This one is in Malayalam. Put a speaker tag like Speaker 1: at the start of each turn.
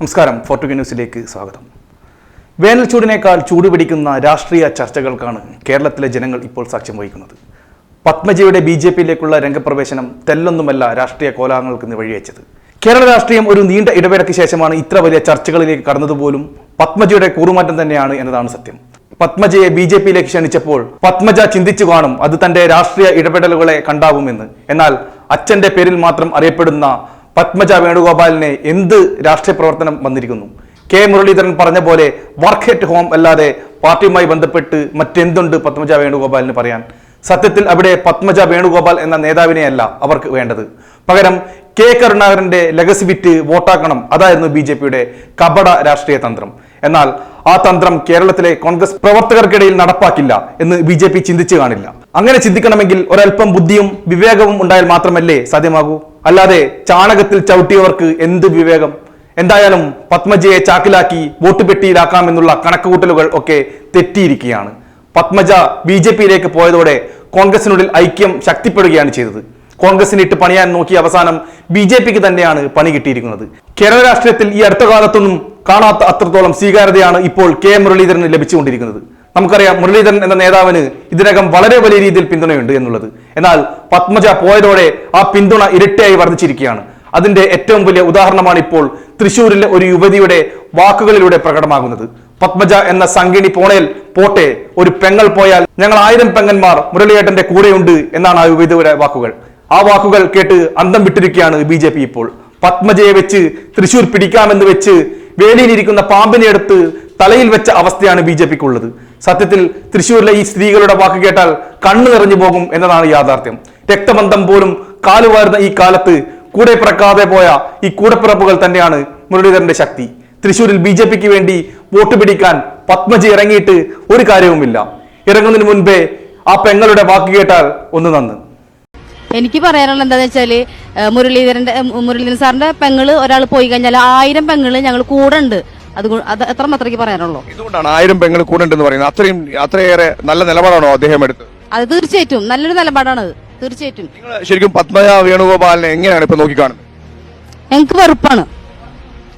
Speaker 1: നമസ്കാരം. ഫോർട്ടുഗ ന്യൂസിലേക്ക് സ്വാഗതം. വേനൽ ചൂടിനേക്കാൾ ചൂട് പിടിക്കുന്ന രാഷ്ട്രീയ ചർച്ചകൾക്കാണ് കേരളത്തിലെ ജനങ്ങൾ ഇപ്പോൾ സാക്ഷ്യം വഹിക്കുന്നത്. പത്മജിയുടെ ബി ജെ പിയിലേക്കുള്ള രംഗപ്രവേശനം തെല്ലൊന്നുമല്ല രാഷ്ട്രീയ കോലാഹലങ്ങൾക്ക് ഇന്ന് വഴിവെച്ചത് കേരള രാഷ്ട്രീയം ഒരു നീണ്ട ഇടവേളയ്ക്ക് ശേഷമാണ് ഇത്ര വലിയ ചർച്ചകളിലേക്ക് കടന്നതുപോലും പത്മജിയുടെ കൂറുമാറ്റം തന്നെയാണ് എന്നതാണ് സത്യം. പത്മജയെ ബി ജെ പിയിലേക്ക് ക്ഷണിച്ചപ്പോൾ പത്മജ ചിന്തിച്ചു കാണും അത് തന്റെ രാഷ്ട്രീയ ഇടപെടലുകളെ കണ്ടാവുമെന്ന്. എന്നാൽ അച്ഛന്റെ പേരിൽ മാത്രം അറിയപ്പെടുന്ന പത്മജ വേണുഗോപാലിനെ എന്ത് രാഷ്ട്രീയ പ്രവർത്തനം വന്നിരിക്കുന്നു? കെ മുരളീധരൻ പറഞ്ഞ പോലെ വർക്ക് അറ്റ് ഹോം അല്ലാതെ പാർട്ടിയുമായി ബന്ധപ്പെട്ട് മറ്റെന്തുണ്ട് പത്മജ വേണുഗോപാലിന് പറയാൻ? സത്യത്തിൽ അവിടെ പത്മജ വേണുഗോപാൽ എന്ന നേതാവിനെയല്ല അവർക്ക് വേണ്ടത്. പകരം കെ കരുണാകരന്റെ ലെഗസി വിറ്റ് വോട്ടാക്കണം അതായിരുന്നു ബി ജെ പിയുടെ കപട രാഷ്ട്രീയ തന്ത്രം. എന്നാൽ ആ തന്ത്രം കേരളത്തിലെ കോൺഗ്രസ് പ്രവർത്തകർക്കിടയിൽ നടപ്പാക്കില്ല എന്ന് ബി ചിന്തിച്ചു കാണില്ല. അങ്ങനെ ചിന്തിക്കണമെങ്കിൽ ഒരല്പം ബുദ്ധിയും വിവേകവും ഉണ്ടായാൽ മാത്രമല്ലേ സാധ്യമാകൂ? അല്ലാതെ ചാണകത്തിൽ ചവിട്ടിയവർക്ക് എന്ത് വിവേകം? എന്തായാലും പത്മജയെ ചാക്കിലാക്കി വോട്ട് പെട്ടിയിലാക്കാമെന്നുള്ള കണക്കുകൂട്ടലുകൾ ഒക്കെ തെറ്റിയിരിക്കുകയാണ്. പത്മജ ബി ജെ പിയിലേക്ക് പോയതോടെ കോൺഗ്രസിനുള്ളിൽ ഐക്യം ശക്തിപ്പെടുകയാണ് ചെയ്തത്. കോൺഗ്രസിന് ഇട്ട് പണിയാൻ നോക്കിയ അവസാനം ബി ജെ പിക്ക് തന്നെയാണ് പണി കിട്ടിയിരിക്കുന്നത്. കേരള രാഷ്ട്രീയത്തിൽ ഈ അടുത്ത കാലത്തൊന്നും കാണാത്ത അത്രത്തോളം സ്വീകാര്യതയാണ് ഇപ്പോൾ കെ മുരളീധരന് ലഭിച്ചുകൊണ്ടിരിക്കുന്നത്. നമുക്കറിയാം മുരളീധരൻ എന്ന നേതാവിന് ഇതിനകം വളരെ വലിയ രീതിയിൽ പിന്തുണയുണ്ട് എന്നുള്ളത്. എന്നാൽ പത്മജ പോയതോടെ ആ പിന്തുണ ഇരട്ടിയായി വർദ്ധിച്ചിരിക്കുകയാണ്. അതിന്റെ ഏറ്റവും വലിയ ഉദാഹരണമാണ് ഇപ്പോൾ തൃശൂരിലെ ഒരു യുവതിയുടെ വാക്കുകളിലൂടെ പ്രകടമാകുന്നത്. പത്മജ എന്ന സംഗിണി പോണേൽ പോട്ടെ ഒരു പെങ്ങൾ പോയാൽ ഞങ്ങൾ ആയിരം പെങ്ങന്മാർ മുരളിയേട്ടന്റെ കൂടെയുണ്ട് എന്നാണ് ആ യുവതിയുടെ വാക്കുകൾ. ആ വാക്കുകൾ കേട്ട് അന്തം വിട്ടിരിക്കുകയാണ് ബി ജെ പി ഇപ്പോൾ. പത്മജയെ വെച്ച് തൃശൂർ പിടിക്കാമെന്ന് വെച്ച് വേലിയിലിരിക്കുന്ന പാമ്പിനെ എടുത്ത് തലയിൽ വെച്ച അവസ്ഥയാണ് ബി ജെ പിക്കുള്ളത്. സത്യത്തിൽ തൃശ്ശൂരിലെ ഈ സ്ത്രീകളുടെ വാക്ക് കേട്ടാൽ കണ്ണു നിറഞ്ഞു പോകും എന്നതാണ് യാഥാർത്ഥ്യം. രക്തബന്ധം പോലും കാലുവാരുന്ന ഈ കാലത്ത് കൂടെ പിറക്കാതെ പോയ ഈ കൂടപ്പിറപ്പുകൾ തന്നെയാണ് മുരളീധരന്റെ ശക്തി. തൃശ്ശൂരിൽ ബി ജെ പിക്ക് വേണ്ടി വോട്ട് പിടിക്കാൻ പത്മജി ഇറങ്ങിയിട്ട് ഒരു കാര്യവുമില്ല. ഇറങ്ങുന്നതിന് മുൻപേ ആ പെങ്ങളുടെ വാക്ക് കേട്ടാൽ ഒന്ന് നന്ന്.
Speaker 2: എനിക്ക് പറയാനുള്ളത് എന്താന്ന് വെച്ചാൽ മുരളീധരന്റെ മുരളീധരൻ സാറിന്റെ പെങ്ങൾ ഒരാൾ പോയി കഴിഞ്ഞാൽ ആയിരം പെങ്ങൾ ഞങ്ങൾ കൂടെ ഉണ്ട്. അതുകൊണ്ട് അത് എത്ര മാത്രമേ പറയാനുള്ളൂ?
Speaker 3: ഇതുകൊണ്ടാണ് ആയിരം പെങ്ങൾ കൂടെ ഉണ്ടെന്ന് പറയുന്നത്. അത്രയും അത്രയേറെ നല്ല നിലപാടാണോ അദ്ദേഹം എടുത്തത്?
Speaker 2: അത് തീർച്ചയായിട്ടും. നല്ലൊരു നിലപാടാണ് അത്. തീർച്ചയായിട്ടും.
Speaker 3: നിങ്ങൾ ശരിക്കും പത്മജ വേണുഗോപാലിനെ എങ്ങനെയാണ് ഇപ്പൊ നോക്കിക്കാണുന്നത്?
Speaker 2: ഞങ്ങൾക്ക് വെറുപ്പാണ്.